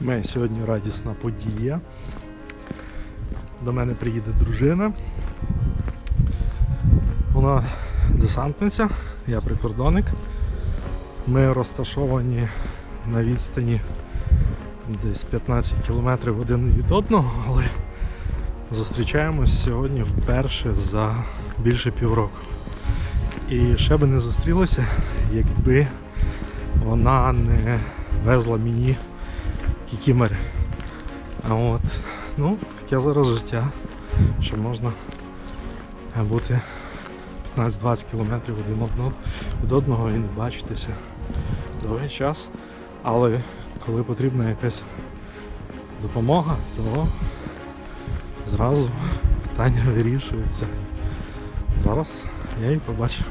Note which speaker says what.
Speaker 1: Мене сьогодні радісна подія. До мене приїде дружина. Вона десантниця, я прикордонник. Ми розташовані на відстані десь 15 кілометрів один від одного, але зустрічаємось сьогодні вперше за більше півроку. І ще би не зустрілися, якби вона не везла мені кікімери. А от, ну, таке зараз життя, що можна бути 15-20 кілометрів один одного, від одного і не бачитися довгий час. Але коли потрібна якась допомога, то зразу питання вирішується. Зараз я її побачив.